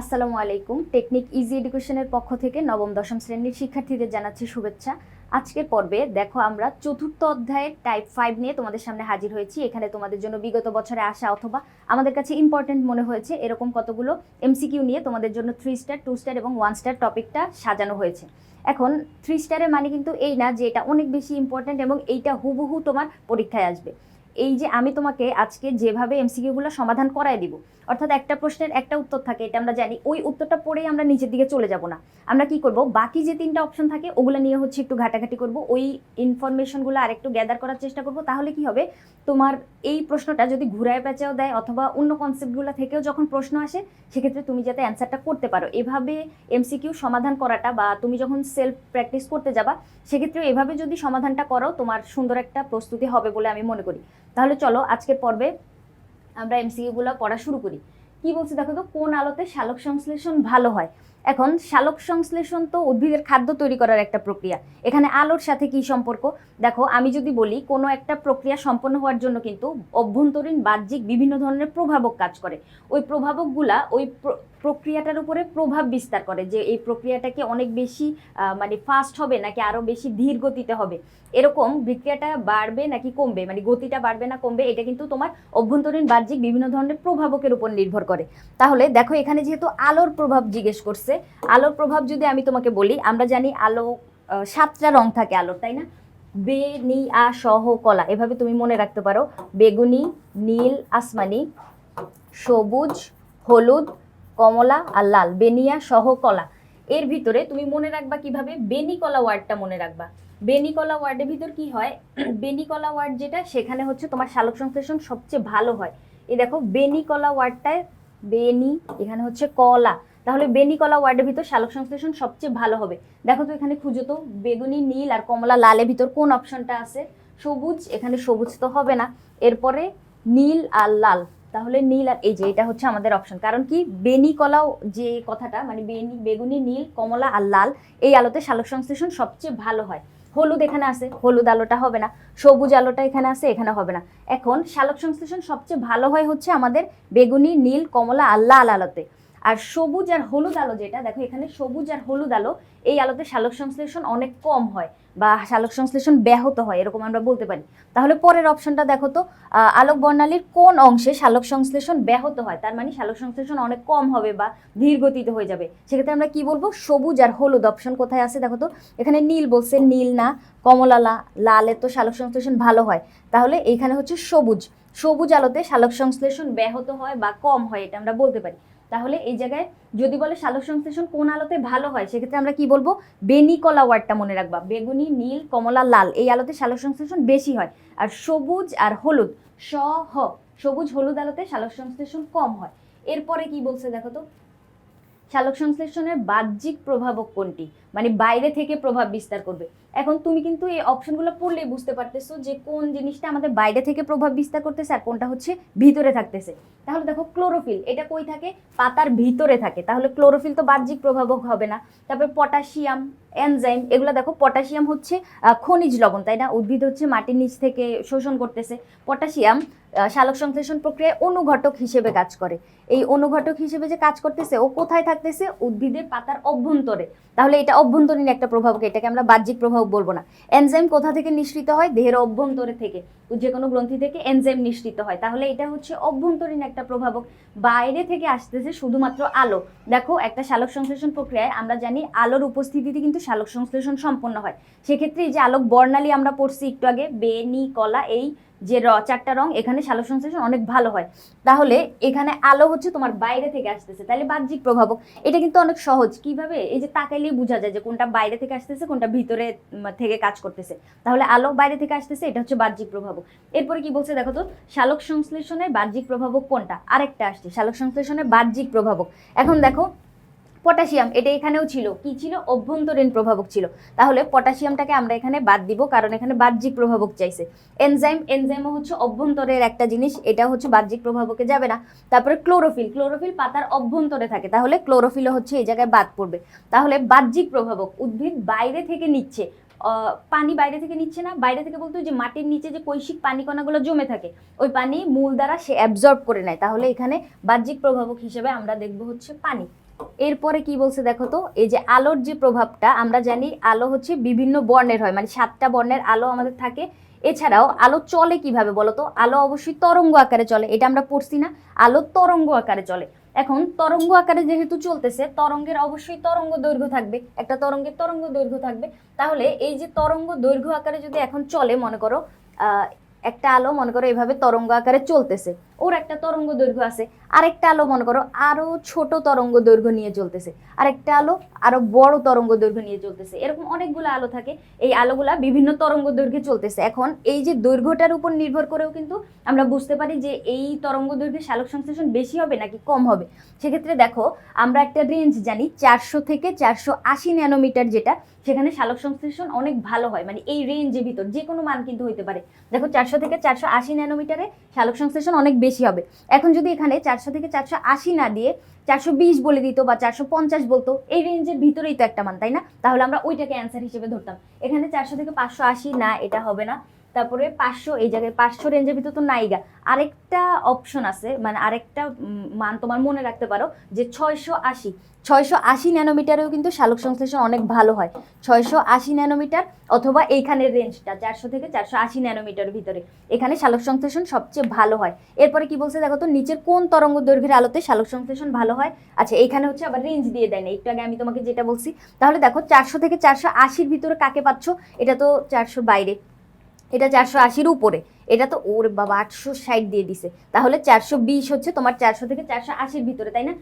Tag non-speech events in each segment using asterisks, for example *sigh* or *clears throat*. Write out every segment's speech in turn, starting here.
আসসালামু আলাইকুম। Technique easy এডুকেশনের পক্ষ থেকে নবম, দশম শ্রেণির শিক্ষার্থীদের জানাচ্ছি শুভেচ্ছা। আজকের পর্বে দেখো আমরা চতুর্থ অধ্যায়ের টাইপ ফাইভ নিয়ে তোমাদের সামনে হাজির হয়েছি। এখানে তোমাদের জন্য বিগত বছরে আসা অথবা আমাদের কাছে ইম্পর্টেন্ট মনে হয়েছে এরকম কতগুলো এমসিকিউ নিয়ে তোমাদের জন্য থ্রি স্টার টু স্টার এবং ওয়ান স্টার টপিকটা সাজানো হয়েছে। এখন থ্রি স্টারের মানে কিন্তু এই না যে এটা অনেক বেশি ইম্পর্টেন্ট এবং এইটা হুবহু তোমার পরীক্ষায় আসবে। এই যে আমি তোমাকে আজকে যেভাবে এমসিকিউগুলো সমাধান করায় দিব, অর্থাৎ একটা প্রশ্নের একটা উত্তর থাকে, এটা আমরা জানি, ওই উত্তরটা পড়েই আমরা নিচের দিকে চলে যাব না। আমরা কি করব? বাকি যে তিনটা অপশন থাকে, ওগুলো নিয়ে হচ্ছে একটু ঘাটাঘাটি করব, ওই ইনফরমেশনগুলো আরেকটু গ্যাদার করার চেষ্টা করব, তাহলে কি হবে? তোমার এই প্রশ্নটা যদি ঘুরায় পেঁচাও দেয়, অথবা অন্য কনসেপ্টগুলো থেকেও যখন প্রশ্ন আসে, সেক্ষেত্রে তুমি যাতে অ্যান্সারটা করতে পারো। এভাবে এমসিকিউ সমাধান করাটা বা তুমি যখন সেলফ প্র্যাকটিস করতে যাবা, সেক্ষেত্রে এভাবে যদি সমাধানটা করো, তোমার সুন্দর একটা প্রস্তুতি হবে বলে আমি মনে করি। তাহলে চলো আজকের পর্বে আমরা এমসিকিউগুলো পড়া শুরু করি। কি বলছি দেখো তো, কোন আলোতে শালক সংশ্লেষণ ভালো হয়? এখন শালক সংশ্লেষণ তো উদ্ভিদের খাদ্য তৈরি করার একটা প্রক্রিয়া। এখানে আলোর সাথে কি সম্পর্ক? দেখো আমি যদি বলি, কোনো একটা প্রক্রিয়া সম্পন্ন হওয়ার জন্য কিন্তু অভ্যন্তরীণ বাহ্যিক বিভিন্ন ধরনের প্রভাবক কাজ করে। ওই প্রভাবকগুলা ওই প্রক্রিয়াটার উপরে প্রভাব বিস্তার করে, যে এই প্রক্রিয়াটাকে অনেক বেশি মানে ফাস্ট হবে নাকি আরও বেশি ধীর গতিতে হবে। এরকম বিক্রিয়াটা বাড়বে নাকি কমবে? মানে গতিটা বাড়বে না কমবে, এটা কিন্তু তোমার অভ্যন্তরীণ বাহ্যিক বিভিন্ন ধরনের প্রভাবকের উপর নির্ভর করে। তাহলে দেখো এখানে যেহেতু আলোর প্রভাব জিজ্ঞেস করছে, আলোর প্রভাব যদি আমি তোমাকে বলি, আমরা জানি আলো সাতটা রং থাকে আলোর, তাই না? বে, নি, আ সহ কলা, এভাবে তুমি মনে রাখতে পারো। বেগুনি, নীল, আসমানি, সবুজ, হলুদ কমলা আর লাল, বেনিয়া সহ কলা। এর ভিতরে তুমি মনে রাখবা কীভাবে? বেনিকলা ওয়ার্ডটা মনে রাখবা। বেনিকলা ওয়ার্ডের ভিতর কি হয়? *clears throat* বেনিকলা ওয়ার্ড যেটা, সেখানে হচ্ছে তোমার শালক সংশ্লেষণ সবচেয়ে ভালো হয়। এই দেখো, বেনিকলা ওয়ার্ডটায় বেনি, এখানে হচ্ছে কলা। তাহলে বেনিকলা ওয়ার্ডের ভিতর শালক সংশ্লেষণ সবচেয়ে ভালো হবে। দেখো তো এখানে খুঁজো তো, বেগুনি, নীল আর কমলা লালের ভিতর কোন অপশনটা আছে? সবুজ, এখানে সবুজ তো হবে না। এরপরে নীল আর লাল। তাহলে নীল আর এই যে, এটা হচ্ছে আমাদের অপশন কারণ কি বেনি কলাও যে কথাটা মানে বেনি বেগুনি, নীল, কমলা আর লাল, এই আলোতে শালক সংশ্লেষণ সবচেয়ে ভালো হয়। হলুদ এখানে আছে, হলুদ আলোটা হবে না। সবুজ আলোটা এখানে আছে, এখানে হবে না। এখন শালক সংশ্লেষণ সবচেয়ে ভালো হয় হচ্ছে আমাদের বেগুনি, নীল, কমলা আর লাল আলোতে। আর সবুজ আর হলুদ আলো যেটা, দেখো এখানে সবুজ আর হলুদ আলো, এই আলোতে শালক সংশ্লেষণ অনেক কম হয় বা শালক সংশ্লেষণ ব্যাহত হয়, এরকম আমরা বলতে পারি। তাহলে পরের অপশনটা দেখো তো আলোক বর্ণালীর কোন অংশে শালক সংশ্লেষণ ব্যাহত হয়? তার মানে শালক সংশ্লেষণ অনেক কম হবে বা ধীর গতিতে হয়ে যাবে। সেক্ষেত্রে আমরা কি বলব? সবুজ আর হলুদ অপশন কোথায় আছে দেখো তো? এখানে নীল বলছে নীল না, কমলা লা লালের তো শালক সংশ্লেষণ ভালো হয়। তাহলে এইখানে হচ্ছে সবুজ। সবুজ আলোতে শালক সংশ্লেষণ ব্যাহত হয় বা কম হয় এটা আমরা বলতে পারি। তাহলে এই জায়গায় যদি বলে শালক সংশ্লেষণ কোন আলোতে ভালো হয়, সেক্ষেত্রে আমরা কি বলব? বেনিকলা ওয়ার্ডটা মনে রাখবা। বেগুনি, নীল, কমলা, লাল, এই আলোতে সালোক সংশ্লেষণ বেশি হয়। আর সবুজ আর হলুদ স, হ, সবুজ হলুদ আলোতে শালক সংশ্লেষণ কম হয়। এরপরে কি বলছে দেখো তো? শালক সংশ্লেষণের বাহ্যিক প্রভাবক কোনটি? মানে বাইরে থেকে প্রভাব বিস্তার করবে। এখন তুমি কিন্তু এই অপশনগুলো পড়লেই বুঝতে পারতেছো যে কোন জিনিসটা আমাদের বাইরে থেকে প্রভাব বিস্তার করতেছে আর কোনটা হচ্ছে ভিতরে থাকতেছে। তাহলে দেখো ক্লোরোফিল এটা কই থাকে? পাতার ভিতরে থাকে। তাহলে ক্লোরোফিল তো বাহ্যিক প্রভাবক হবে না। তারপর পটাশিয়াম এনজাইম এগুলো দেখো পটাশিয়াম হচ্ছে খনিজ লবণ, তাই না? উদ্ভিদ হচ্ছে মাটির নিচ থেকে শোষণ করতেছে। পটাশিয়াম শালক সংশ্লেষণ প্রক্রিয়ায় অনুঘটক হিসেবে কাজ করে। এই অনুঘটক হিসেবে যে কাজ করতেছে, ও কোথায় থাকতেছে? উদ্ভিদের পাতার অভ্যন্তরে। তাহলে এটা অভ্যন্তরীণ একটা প্রভাবক, এটাকে আমরা বাহ্যিক প্রভাব বলব না। এনজাইম কোথা থেকে নিঃসৃত হয়? দেহের অভ্যন্তরে থেকে। যে কোনো গ্রন্থি থেকে এনজাইম নিঃসৃত হয়। তাহলে এটা হচ্ছে অভ্যন্তরীণ একটা প্রভাবক। বাইরে থেকে আসতেছে শুধুমাত্র আলো। দেখো, একটা শালক সংশ্লেষণ প্রক্রিয়ায় আমরা জানি আলোর উপস্থিতিতে কিন্তু শালক সংশ্লেষণ সম্পন্ন হয়। সেক্ষেত্রে এই যে আলোক বর্ণালী আমরা পড়ছি একটু আগে বেনি কলা, এই যে র, চারটা রং, এখানে শালক সংশ্লেষণ অনেক ভালো হয়। তাহলে এখানে আলো হচ্ছে তোমার বাইরে থেকে আসতেছে। তাহলে বাহ্যিক প্রভাবক এটা কিন্তু অনেক সহজ। কীভাবে? এই যে তাকাইলেই বোঝা যায় যে কোনটা বাইরে থেকে আসতেছে, কোনটা ভিতরে থেকে কাজ করতেছে। তাহলে আলো বাইরে থেকে আসতেছে, এটা হচ্ছে বাহ্যিক প্রভাবক এরপরে কি বলছে দেখো তো? শালক সংশ্লেষণের বাহ্যিক প্রভাবক কোনটা? আরেকটা আসছে। শালক সংশ্লেষণের বাহ্যিক প্রভাবক এখন দেখো পটাশিয়াম, এটা এখানেও ছিল। কি ছিল? অভ্যন্তরীণ প্রভাবক ছিল। তাহলে পটাশিয়ামটাকে আমরা এখানে বাদ দিব, কারণ এখানে বাহ্যিক প্রভাবক চাইছে। এনজাইম, এনজাইমও হচ্ছে অভ্যন্তরের একটা জিনিস, এটা হচ্ছে বাহ্যিক প্রভাবকে যাবে না। তারপরে ক্লোরোফিল ক্লোরোফিল পাতার অভ্যন্তরে থাকে। তাহলে ক্লোরোফিলও হচ্ছে এই জায়গায় বাদ পড়বে। তাহলে বাহ্যিক প্রভাবক উদ্ভিদ বাইরে থেকে নিচ্ছে। পানি বাইরে থেকে নিচ্ছে না। বাইরে থেকে বলতে যে মাটির নিচে যে কৈশিক পানি কণাগুলো জমে থাকে, ওই পানি মূল দ্বারা সে অ্যাবজর্ব করে নেয়। তাহলে এখানে বাহ্যিক প্রভাবক হিসেবে আমরা দেখব হচ্ছে পানি। এরপরে কি বলছে দেখো তো? এই যে আলোর যে প্রভাবটা, আমরা জানি আলো হচ্ছে বিভিন্ন বর্ণের হয় মানে সাতটা বর্ণের আলো আমাদের থাকে। এছাড়াও আলো চলে কীভাবে বলো তো আলো অবশ্যই তরঙ্গ আকারে চলে, এটা আমরা পড়ছি না। আলো তরঙ্গ আকারে চলে। এখন তরঙ্গ আকারে যেহেতু চলতেছে, তরঙ্গের অবশ্যই তরঙ্গ দৈর্ঘ্য থাকবে। একটা তরঙ্গের তরঙ্গ দৈর্ঘ্য থাকবে। তাহলে এই যে তরঙ্গ দৈর্ঘ্য আকারে যদি এখন চলে, মনে করো একটা আলো, মনে করো, এভাবে তরঙ্গ আকারে চলতেছে। ওর একটা তরঙ্গ দৈর্ঘ্য আছে। আরেকটা আলো, মনে করো, আরও ছোট তরঙ্গ দৈর্ঘ্য নিয়ে চলতেছে। আরেকটা আলো, আরও বড় তরঙ্গ দৈর্ঘ্য নিয়ে চলতেছে। এরকম অনেকগুলো আলো থাকে। এই আলোগুলা বিভিন্ন তরঙ্গ দৈর্ঘ্যে চলতেছে। এখন এই যে দৈর্ঘ্যটার উপর নির্ভর করেও কিন্তু আমরা বুঝতে পারি যে এই তরঙ্গ দৈর্ঘ্যে শালক সংশ্লেষণ বেশি হবে নাকি কম হবে। সেক্ষেত্রে দেখো, আমরা একটা রেঞ্জ জানি, চারশো থেকে চারশো আশি ন্যানোমিটার যেটা, সেখানে শালক সংশ্লেষণ অনেক ভালো হয়। মানে এই রেঞ্জের ভিতর যে কোনো মান কিন্তু হইতে পারে। দেখো, চারশো থেকে চারশো আশি ন্যানোমিটারে শালক সংশ্লেষণ অনেক বেশি হবে। এখন যদি এখানে চারশো থেকে চারশো আশি না দিয়ে চারশো বিশ বলে দিত বা চারশো পঞ্চাশ বলতো, এই রেঞ্জের ভিতরেই তো একটা মান, তাই না? তাহলে আমরা ওইটাকে অ্যান্সার হিসেবে ধরতাম। এখানে চারশো থেকে পাঁচশো আশি না, এটা হবে না। তারপরে পাঁচশো, এই জায়গায় পাঁচশো রেঞ্জের ভিতরে তো নাইগা আরেকটা অপশন আছে মানে আরেকটা মান তোমার মনে রাখতে পারো, যে ছয়শো আশি। ছয়শো আশি ন্যানোমিটারেও কিন্তু শালক সংশ্লেষণ অনেক ভালো হয়। ছয়শো আশি ন্যানোমিটার অথবা এইখানের রেঞ্জটা চারশো থেকে চারশো আশি ন্যানোমিটার ভিতরে। এখানে শালক সংশ্লেষণ সবচেয়ে ভালো হয়। এরপরে কি বলছে দেখো তো, নিচের কোন তরঙ্গ দৈর্ঘ্যের আলোতে শালক সংশ্লেষণ ভালো হয়? আচ্ছা এইখানে হচ্ছে আবার রেঞ্জ দিয়ে দেয় না, একটু আগে আমি তোমাকে যেটা বলছি। তাহলে দেখো, চারশো থেকে চারশো আশির ভিতরে কাকে পাচ্ছ? এটা তো চারশোর বাইরে। এটা চারশো আশির উপরে। এটা তো ওর বাবা আটশো ষাট দিয়ে দিছে। তাহলে চারশো বিশ হচ্ছে তোমার চারশো থেকে চারশো আশির ভিতরে, তাই না?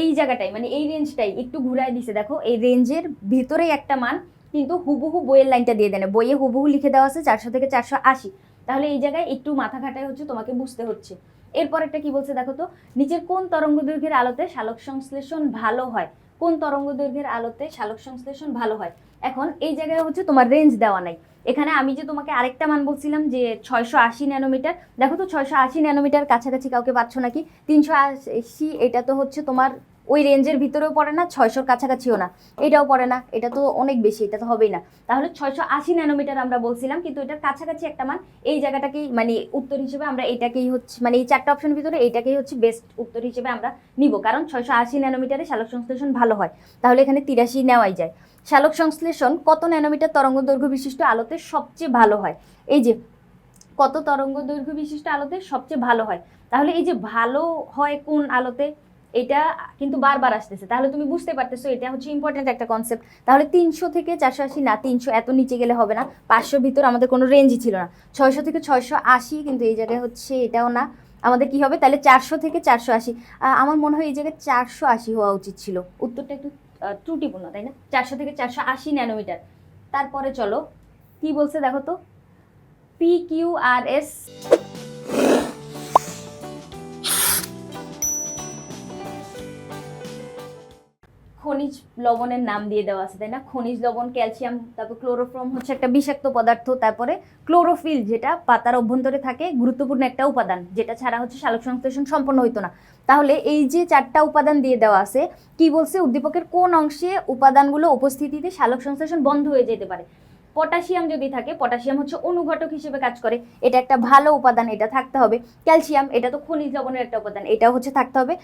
এই জায়গাটাই মানে এই রেঞ্জটাই একটু ঘুরায় দিছে। দেখো, এই রেঞ্জের ভিতরেই একটা মান, কিন্তু হুবহু বইয়ের লাইনটা দিয়ে দেয় না বইয়ে হুবহু লিখে দেওয়া আছে চারশো থেকে চারশো আশি। তাহলে এই জায়গায় একটু মাথা খাটাই হচ্ছে, তোমাকে বুঝতে হচ্ছে। এরপর একটা কি বলছে দেখো তো, নিচের কোন তরঙ্গ দৈর্ঘ্যের আলোতে শালক সংশ্লেষণ ভালো হয়? কোন তরঙ্গ দৈর্ঘ্যের আলোতে শালক সংশ্লেষণ ভালো হয়? এখন এই জায়গায় হচ্ছে তোমার রেঞ্জ দেওয়া নাই। এখানে আমি যে তোমাকে আরেকটা মান বলছিলাম যে ছয়শো আশি ন্যানোমিটার, দেখো তো ছয়শো আশি ন্যানোমিটার কাছাকাছি কাউকে পাচ্ছ নাকি? তিনশো আশি, এটা তো হচ্ছে তোমার ওই রেঞ্জের ভিতরেও পড়ে না, ছয়শোর কাছাকাছিও না। এটাও পড়ে না, এটা তো অনেক বেশি, এটা তো হবেই না। তাহলে ছয়শো আশি ন্যানোমিটার আমরা বলছিলাম, কিন্তু এটার কাছাকাছি একটা মান, এই জায়গাটাকেই মানে উত্তর হিসেবে আমরা এটাকেই হচ্ছে মানে এই চারটা অপশনের ভিতরে এটাকেই হচ্ছে বেস্ট উত্তর হিসেবে আমরা নিব। কারণ ছয়শো আশি ন্যানোমিটারে শালক সংশ্লেষণ ভালো হয়। তাহলে এখানে তিরাশি নেওয়াই যায়। শালক সংশ্লেষণ কত ন্যানোমিটার তরঙ্গ দৈর্ঘ্য বিশিষ্ট আলোতে সবচেয়ে ভালো হয়? এই যে, কত তরঙ্গ দৈর্ঘ্য বিশিষ্ট আলোতে সবচেয়ে ভালো হয়? তাহলে এই যে ভালো হয় কোন আলোতে? এটা কিন্তু বারবার আসতেছে। তাহলে তুমি বুঝতে পারতেছো, এটা হচ্ছে ইম্পর্টেন্ট একটা কনসেপ্ট তাহলে তিনশো থেকে চারশো আশি না, তিনশো এত নিচে গেলে হবে না। পাঁচশোর ভিতর আমাদের কোনো রেঞ্জই ছিল না। ছয়শো থেকে ছয়শো আশি কিন্তু এই জায়গায় হচ্ছে এটাও না। আমাদের কি হবে? তাহলে চারশো থেকে চারশো আশি। আমার মনে হয় এই জায়গায় চারশো আশি হওয়া উচিত ছিল। উত্তরটা একটু ত্রুটিপূর্ণ তাই না? চারশো থেকে চারশো আশি ন্যানোমিটার। তারপরে চলো, কি বলছে দেখো তো? পি কিউ আর এস খনিজ লবণের নাম দিয়ে দেওয়া আছে, তাই না? খনিজ লবণ, ক্যালসিয়াম, তারপর ক্লোরোফর্ম হচ্ছে একটা বিষাক্ত পদার্থ, তারপরে ক্লোরোফিল যেটা পাতার অভ্যন্তরে থাকে, গুরুত্বপূর্ণ একটা উপাদান, যেটা ছাড়া হচ্ছে সালোক সংশ্লেষণ সম্পন্ন হইতো না। তাহলে এই যে চারটা উপাদান দিয়ে দেওয়া আছে, কি বলছে? উদ্দীপকের কোন অংশে উপাদানগুলো উপস্থিতিতে সালোক সংশ্লেষণ বন্ধ হয়ে যেতে পারে? পটাশিয়াম যদি থাকে, পটাশিয়াম হচ্ছে অনুঘটক হিসেবে কাজ করে। এটা একটা ভালো উপাদান, এটা থাকতে হবে। ক্যালসিয়াম, এটা তো খনিজ লবণের একটা উপাদান এটা হচ্ছে থাকতে হবে।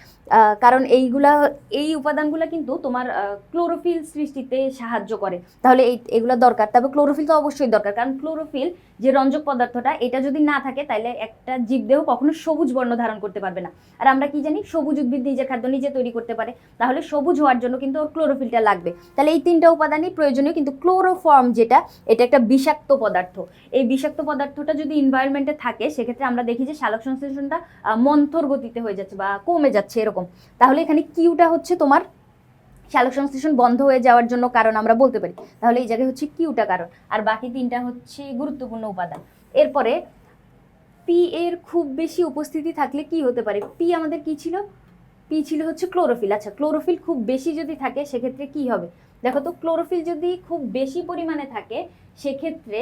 কারণ এইগুলা, এই উপাদানগুলো কিন্তু তোমার ক্লোরোফিল সৃষ্টিতে সাহায্য করে। তাহলে এই, এগুলো দরকার। তবে ক্লোরোফিল তো অবশ্যই দরকার, কারণ ক্লোরোফিল যে রঞ্জক পদার্থটা, এটা যদি না থাকে তাহলে একটা জীবদেহ কখনো সবুজ বর্ণ ধারণ করতে পারবে না। আর আমরা কি জানি, সবুজ উদ্ভিদ নিজের খাদ্য নিজে তৈরি করতে পারে। তাহলে সবুজ হওয়ার জন্য কিন্তু ওর ক্লোরোফিলটা লাগবে। তাহলে এই তিনটা উপাদানই প্রয়োজনীয়, কিন্তু ক্লোরোফর্ম যেটা, এটা একটা বিষাক্ত পদার্থ। এই বিষাক্ত পদার্থটা যদি এনভায়রনমেন্টে থাকে, সেক্ষেত্রে আমরা দেখি যে সালোক সংশ্লেষণটা মন্থর গতিতে হয়ে যাচ্ছে বা কমে যাচ্ছে এরকম। তাহলে এখানে কিউটা হচ্ছে তোমার সালোক সংশ্লেষণ বন্ধ হয়ে যাওয়ার জন্য কারণ আমরা বলতে পারি। তাহলে এই জায়গায় হচ্ছে কিউটা কারণ? আর বাকি তিনটা হচ্ছে গুরুত্বপূর্ণ উপাদান। এরপরে পি এর খুব বেশি উপস্থিতি থাকলে কি হতে পারে? পি আমাদের কি ছিল? পি ছিল হচ্ছে ক্লোরোফিল আচ্ছা ক্লোরোফিল খুব বেশি যদি থাকে, সেক্ষেত্রে কি হবে? দেখো তো ক্লোরোফিল যদি খুব বেশি পরিমাণে থাকে সেক্ষেত্রে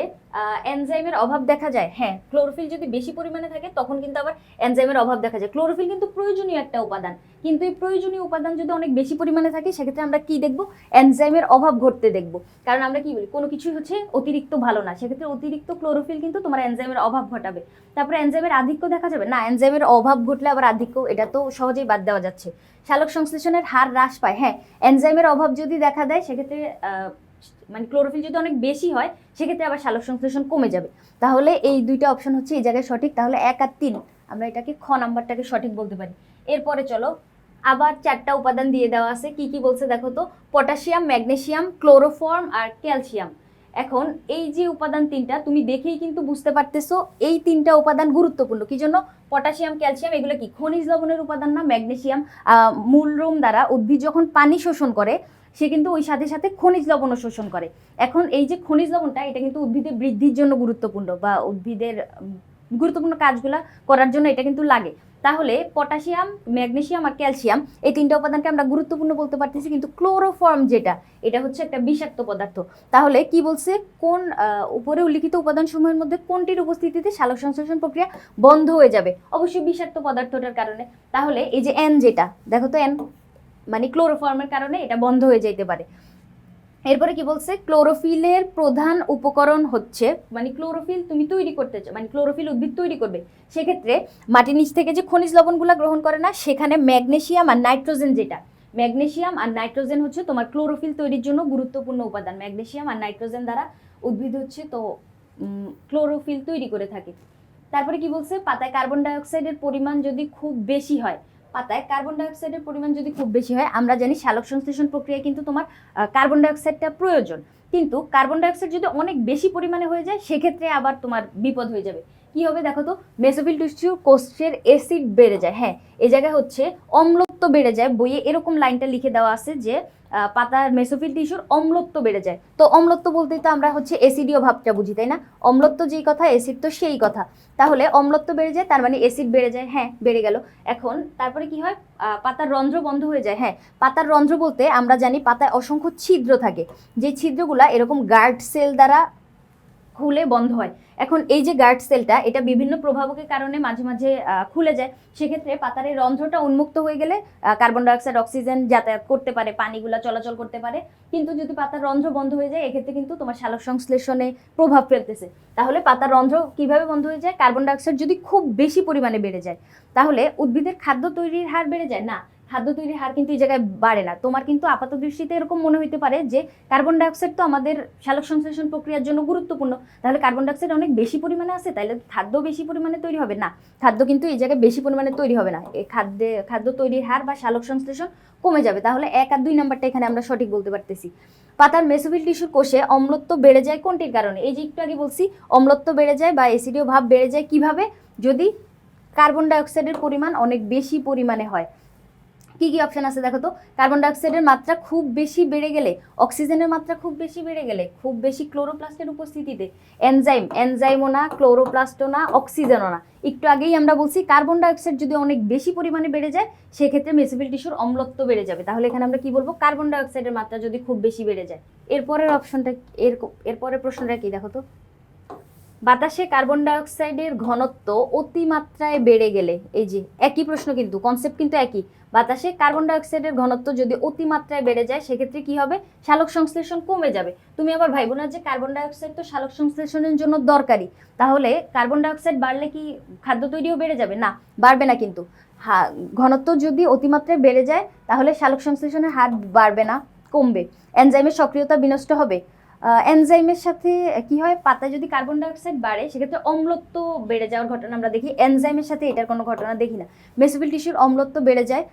এনজাইমের অভাব দেখা যায়। হ্যাঁ ক্লোরোফিল যদি বেশি পরিমাণে থাকে, তখন কিন্তু আবার এনজাইমের অভাব দেখা যায়। ক্লোরোফিল কিন্তু প্রয়োজনীয় একটা উপাদান। কিন্তু এই প্রয়োজনীয় উপাদান যদি অনেক বেশি পরিমাণে থাকে, সেক্ষেত্রে আমরা কি দেখব? এনজাইমের অভাব ঘটতে দেখব। কারণ আমরা কি বলি? কোনো কিছুই হচ্ছে অতিরিক্ত ভালো না। সেক্ষেত্রে অতিরিক্ত ক্লোরোফিল কিন্তু তোমার এনজাইমের অভাব ঘটাবে। তারপরে এনজাইমের আধিক্য দেখা যাবে? না এনজাইমের অভাব ঘটলে আবার আধিক্য, এটা তো সহজেই বাদ দেওয়া যাচ্ছে। সালোক সংশ্লেষণের হার হ্রাস পায়। হ্যাঁ এনজাইমের অভাব যদি দেখা দেয়, সেক্ষেত্রে মানে ক্লোরোফিল যদি অনেক বেশি হয়, সেক্ষেত্রে আবার সালোক সংশ্লেষণ কমে যাবে। তাহলে এই দুইটা অপশন হচ্ছে এই জায়গায় সঠিক, তাহলে এক আর তিন, আমরা এটাকে খ নাম্বারটাকে সঠিক বলতে পারি। এরপরে চলো, আবার চারটা উপাদান দিয়ে দেওয়া আছে, কি কি বলছে দেখো তো? পটাশিয়াম, ম্যাগনেশিয়াম, ক্লোরোফর্ম আর ক্যালসিয়াম। এখন এই যে উপাদান তিনটা, তুমি দেখেই কিন্তু বুঝতে পারতেছো, এই তিনটা উপাদান গুরুত্বপূর্ণ। কি জন্য? পটাশিয়াম, ক্যালসিয়াম, এগুলো কি? খনিজ লবণের উপাদান না, ম্যাগনেশিয়াম মূলরোম দ্বারা উদ্ভিদ যখন পানি শোষণ করে সে কিন্তু ওই সাথে সাথে খনিজ লবণও শোষণ করে। এখন এই যে খনিজ লবণটা, এটা কিন্তু উদ্ভিদের বৃদ্ধির জন্য গুরুত্বপূর্ণ বা উদ্ভিদের গুরুত্বপূর্ণ কাজগুলা করার জন্য এটা কিন্তু লাগে। তাহলে পটাশিয়াম ম্যাগনেসিয়াম আর ক্যালসিয়াম এই তিনটা উপাদানকে আমরা গুরুত্বপূর্ণ বলতে পারতেছি, কিন্তু ক্লোরোফর্ম যেটা, এটা হচ্ছে একটা বিষাক্ত পদার্থ। তাহলে কি বলছে? কোন উপরে উল্লিখিত উপাদানসমূহের মধ্যে কোনটির উপস্থিতিতে সালোক সংশ্লেষণ প্রক্রিয়া বন্ধ হয়ে যাবে? অবশ্যই বিষাক্ত পদার্থটার কারণে। তাহলে এই যে এন যেটা, দেখো তো এন মানে ক্লোরোফর্মের কারণে এটা বন্ধ হয়ে যেতে পারে। এরপরে কি বলছে? ক্লোরোফিলের প্রধান উপকরণ হচ্ছে মানে ক্লোরোফিল তুমি তৈরি করতে চাও মানে ক্লোরোফিল উদ্ভিদ তৈরি করবে। সেক্ষেত্রে মাটির নিচ থেকে যে খনিজ লবণগুলো গ্রহণ করে না, সেখানে ম্যাগনেশিয়াম আর নাইট্রোজেন যেটা, ম্যাগনেসিয়াম আর নাইট্রোজেন হচ্ছে তোমার ক্লোরোফিল তৈরির জন্য গুরুত্বপূর্ণ উপাদান। ম্যাগনেসিয়াম আর নাইট্রোজেন দ্বারা উদ্ভিদ হচ্ছে তো ক্লোরোফিল তৈরি করে থাকে। তারপরে কি বলছে? পাতায় কার্বন ডাইঅক্সাইডের পরিমাণ যদি খুব বেশি হয় পাতায় কার্বন ডাইঅক্সাইডের পরিমাণ যদি খুব বেশি হয়, আমরা জানি শালক সংশ্লেষণ প্রক্রিয়ায় কিন্তু তোমার কার্বন ডাইঅক্সাইডটা প্রয়োজন। কিন্তু কার্বন ডাইঅক্সাইড যদি অনেক বেশি পরিমাণে হয়ে যায়, সেক্ষেত্রে আবার তোমার বিপদ হয়ে যাবে। কি হবে দেখো তো? মেসোফিল টিস্যু কোষের অ্যাসিড বেড়ে যায়। হ্যাঁ এ জায়গায় হচ্ছে অম্লত্ব বেড়ে যায় বইয়ে এরকম লাইনটা লিখে দেওয়া আছে যে পাতার মেসোফিল টিস্যুর অম্লত্ব বেড়ে যায়। তো অম্লত্ব বলতেই তো আমরা হচ্ছে অ্যাসিডীয় ভাবটা বুঝি, তাই না? অম্লত্ব যেই কথা অ্যাসিড তো সেই কথা। তাহলে অম্লত্ব বেড়ে যায়, তার মানে অ্যাসিড বেড়ে যায় হ্যাঁ বেড়ে গেল। এখন তারপরে কি হয়? পাতার রন্ধ্র বন্ধ হয়ে যায় হ্যাঁ। পাতার রন্ধ্র বলতে আমরা জানি পাতায় অসংখ্য ছিদ্র থাকে। যে ছিদ্রগুলা এরকম গার্ড সেল দ্বারা খুলে বন্ধ হয়। এখন এই যে গার্ড সেলটা, এটা বিভিন্ন প্রভাবকের কারণে মাঝে মাঝে খুলে যায়। সেক্ষেত্রে পাতারের রন্ধ্রটা উন্মুক্ত হয়ে গেলে কার্বন ডাইঅক্সাইড অক্সিজেন যাতায়াত করতে পারে, পানিগুলো চলাচল করতে পারে। কিন্তু যদি পাতার রন্ধ্র বন্ধ হয়ে যায়, এক্ষেত্রে কিন্তু তোমার সালোক সংশ্লেষণে প্রভাব ফেলতেছে। তাহলে পাতার রন্ধ্র কীভাবে বন্ধ হয়ে যায়? কার্বন ডাইঅক্সাইড যদি খুব বেশি পরিমাণে বেড়ে যায়, তাহলে উদ্ভিদের খাদ্য তৈরির হার বেড়ে যায়? না খাদ্য তৈরির হার কিন্তু এই জায়গায় বাড়ে না। তোমার কিন্তু আপাত দৃষ্টিতে এরকম মনে হইতে পারে যে কার্বন ডাইঅক্সাইড তো আমাদের সালোক সংশ্লেষণ প্রক্রিয়ার জন্য গুরুত্বপূর্ণ। তাহলে কার্বন ডাইঅক্সাইড অনেক বেশি পরিমাণে আছে তাহলে খাদ্য বেশি পরিমাণে তৈরি হবে না। খাদ্য কিন্তু এই জায়গায় বেশি পরিমাণে তৈরি হবে না। এই খাদ্যে, খাদ্য তৈরির হার বা সালোক সংশ্লেষণ কমে যাবে। তাহলে এক আর দুই নাম্বারটা এখানে আমরা সঠিক বলতে পারতেছি। পাতার মেসোফিল টিস্যুর কোষে অম্লত্ব বেড়ে যায় কোনটির কারণে? এই যে একটু আগে বলছি, অম্লত্ব বেড়ে যায় বা অ্যাসিডীয় ভাব বেড়ে যায় কীভাবে? যদি কার্বন ডাইঅক্সাইডের পরিমাণ অনেক বেশি পরিমাণে হয় কি কি অপশন আছে দেখো তো? কার্বন ডাইঅক্সাইডের মাত্রা খুব বেশি বেড়ে গেলে অক্সিজেনের মাত্রা খুব বেশি বেড়ে গেলে, খুব বেশি ক্লোরোপ্লাস্টের উপস্থিতিতে এনজাইম এনজাইমও না ক্লোরোপ্লাস্টও না অক্সিজেনও না একটু আগেই আমরা বলছি কার্বন ডাইঅক্সাইড যদি অনেক বেশি পরিমাণে বেড়ে যায়, সেক্ষেত্রে মেসোফিল টিস্যুর অম্লত্ব বেড়ে যাবে। তাহলে এখানে আমরা কি বলব? কার্বন ডাইঅক্সাইডের মাত্রা যদি খুব বেশি বেড়ে যায়। এরপরের অপশনটা এর, এরপরের প্রশ্নটা কি দেখো তো? বাতাসে কার্বন ডাইঅক্সাইডের ঘনত্ব অতিমাত্রায় বেড়ে গেলে, এই যে একই প্রশ্ন কিন্তু কনসেপ্ট কিন্তু একই। বাতাসে কার্বন ডাইঅক্সাইডের ঘনত্ব যদি অতিমাত্রায় বেড়ে যায়, সেক্ষেত্রে কি হবে? সালোক সংশ্লেষণ কমে যাবে। তুমি আবার ভাইবো না যে কার্বন ডাইঅক্সাইড তো সালোক সংশ্লেষণের জন্য দরকারি। তাহলে কার্বন ডাইঅক্সাইড বাড়লে কি খাদ্য তৈরিও বেড়ে যাবে? না, বাড়বে না কিন্তু। হা, ঘনত্ব যদি অতিমাত্রায় বেড়ে যায়, তাহলে সালোক সংশ্লেষণের হার বাড়বে না, কমবে। এনজাইমের সক্রিয়তা বিনষ্ট হবে। এনজাইমের সাথে কি হয়? পাতায় যদি কার্বন ডাইঅক্সাইড বাড়ে, সেক্ষেত্রে অম্লত্ব বেড়ে যাওয়ার ঘটনা আমরা দেখি। এনজাইমের সাথে এটার কোনো ঘটনা দেখি না। মেসোফিল টিস্যুর অম্লত্ব বেড়ে যায়।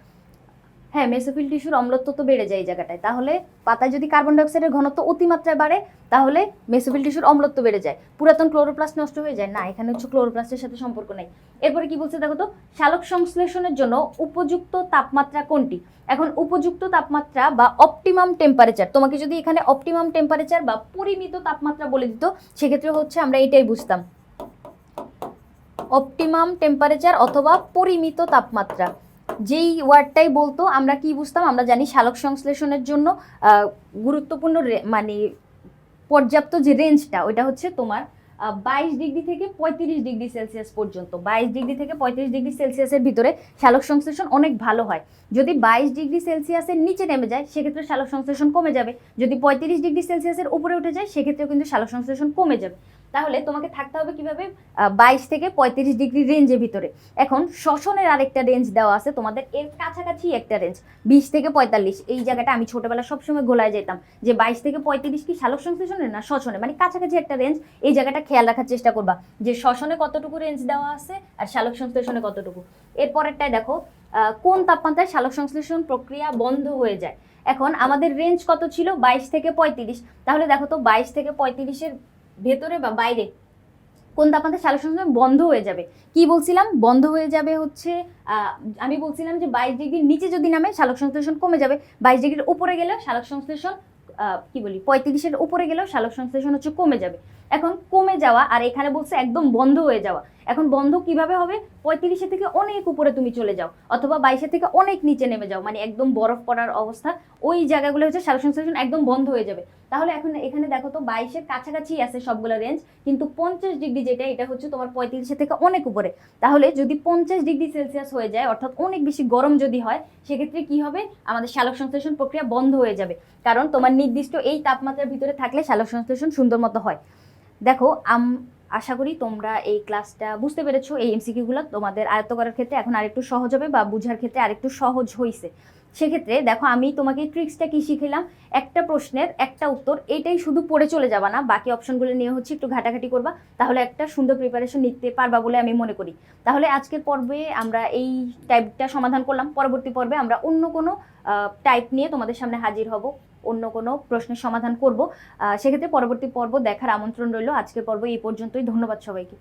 হ্যাঁ মেসোফিল টিস্যুর অম্লত্ব তো বেড়ে যায় এই জায়গাটায়। তাহলে পাতায় যদি কার্বন ডাইঅক্সাইডের ঘনত্ব অতিমাত্রায় বাড়ে, তাহলে মেসোফিল টিস্যুর অম্লত্ব বেড়ে যায়। পুরাতন ক্লোরোপ্লাস্ট নষ্ট হয়ে যায়। না, এখানে হচ্ছে ক্লোরোপ্লাস্টের সাথে সম্পর্ক নেই। এরপরে কি বলছে দেখো তো? সালোক সংশ্লেষণের জন্য উপযুক্ত তাপমাত্রা কোনটি? এখন উপযুক্ত তাপমাত্রা বা অপটিমাম টেম্পারেচার তোমাকে যদি এখানে অপটিমাম টেম্পারেচার বা পরিমিত তাপমাত্রা বলে দিত, সেক্ষেত্রে হচ্ছে আমরা এটাই বুঝতাম। অপটিমাম টেম্পারেচার অথবা পরিমিত তাপমাত্রা। যেই ওয়ার্ডটাই বলতো, আমরা কি বুঝতাম? আমরা জানি শালক সংশ্লেষণের জন্য গুরুত্বপূর্ণ মানে পর্যাপ্ত যে রেঞ্জটা ওইটা হচ্ছে তোমার বাইশ ডিগ্রি থেকে পঁয়ত্রিশ ডিগ্রি সেলসিয়াস পর্যন্ত। বাইশ ডিগ্রি থেকে পঁয়ত্রিশ ডিগ্রি সেলসিয়াসের ভিতরে শালক সংশ্লেষণ অনেক ভালো হয়। যদি বাইশ ডিগ্রি সেলসিয়াসের নিচে নেমে যায়, সেক্ষেত্রে শালক সংশ্লেষণ কমে যাবে। যদি পঁয়ত্রিশ ডিগ্রি সেলসিয়াসের উপরে উঠে যায়, সেক্ষেত্রেও কিন্তু শালক সংশ্লেষণ কমে যাবে। তাহলে তোমাকে থাকতে হবে কীভাবে? বাইশ থেকে পঁয়ত্রিশ ডিগ্রি রেঞ্জের ভিতরে। এখন শ্বসনের আরেকটা রেঞ্জ দেওয়া আছে, তোমাদের এর কাছাকাছি একটা রেঞ্জ, বিশ থেকে পঁয়তাল্লিশ। এই জায়গাটা আমি ছোটবেলা সবসময় গোলায় যেতাম, যে বাইশ থেকে পঁয়ত্রিশ কি শালক সংশ্লেষণের না শ্বসনে মানে কাছাকাছি একটা রেঞ্জ, এই জায়গাটা খেয়াল রাখার চেষ্টা করবা, যে শ্বসনে কতটুকু রেঞ্জ দেওয়া আছে আর শালক সংশ্লেষণে কতটুকু। এরপরেরটায় দেখো কোন তাপমাত্রায় শালক সংশ্লেষণ প্রক্রিয়া বন্ধ হয়ে যায়? এখন আমাদের রেঞ্জ কত ছিল? বাইশ থেকে পঁয়ত্রিশ। তাহলে দেখো তো, বাইশ থেকে পঁয়ত্রিশের ভেতরে বা বাইরে কোন তাপমাত্রা শালক সংশ্লেষণ বন্ধ হয়ে যাবে? কি বলছিলাম? বন্ধ হয়ে যাবে হচ্ছে আমি বলছিলাম যে বাইশ ডিগ্রির নিচে যদি নামে, সালক সংশ্লেষণ কমে যাবে। বাইশ ডিগ্রির উপরে গেলেও সালক সংশ্লেষণ কি বলি, পঁয়ত্রিশের উপরে গেলেও শালক সংশ্লেষণ হচ্ছে কমে যাবে। এখন কমে যাওয়া, আর এখানে বলছে একদম বন্ধ হয়ে যাওয়া। এখন বন্ধ কীভাবে হবে? পঁয়ত্রিশের থেকে অনেক উপরে তুমি চলে যাও, অথবা বাইশে থেকে অনেক নিচে নেমে যাও। মানে একদম বরফ পড়ার অবস্থা, ওই জায়গাগুলো হচ্ছে শালক সংশ্লেষণ একদম বন্ধ হয়ে যাবে। তাহলে এখন এখানে দেখো তো বাইশের কাছাকাছি আছে সবগুলো রেঞ্জ কিন্তু পঞ্চাশ ডিগ্রি যেটা, এটা হচ্ছে তোমার পঁয়ত্রিশের থেকে অনেক উপরে। তাহলে যদি পঞ্চাশ ডিগ্রি সেলসিয়াস হয়ে যায়, অর্থাৎ অনেক বেশি গরম যদি হয়, সেক্ষেত্রে কি হবে? আমাদের শালক সংশ্লেষণ প্রক্রিয়া বন্ধ হয়ে যাবে। কারণ তোমার নির্দিষ্ট এই তাপমাত্রার ভিতরে থাকলে শালক সংশ্লেষণ সুন্দর মতো হয়। দেখো, আম, আশা করি তোমরা এই ক্লাসটা বুঝতে পেরেছ। এই এমসিকিউগুলো তোমাদের আয়ত্ত করার ক্ষেত্রে এখন আরেকটু সহজ হবে বা বোঝার ক্ষেত্রে আরেকটু সহজ হয়েছে সেক্ষেত্রে দেখো, আমি তোমাকে ট্রিক্সটা কি শিখিলাম একটা প্রশ্নের একটা উত্তর, এটাই শুধু পড়ে চলে যাবা না, বাকি অপশনগুলো নিয়ে হচ্ছে একটু ঘাটাঘাটি করবা। তাহলে একটা সুন্দর প্রিপারেশন নিতে পারবা বলে আমি মনে করি। তাহলে আজকের পর্বে আমরা এই টাইপটা সমাধান করলাম। পরবর্তী পর্বে আমরা অন্য কোনো টাইপ নিয়ে তোমাদের সামনে হাজির হব। অন্য কোনো প্রশ্নের সমাধান করব। সেক্ষেত্রে পরবর্তী পর্ব দেখার আমন্ত্রণ রইল। আজকের পর্ব এই পর্যন্তই। ধন্যবাদ সবাইকে।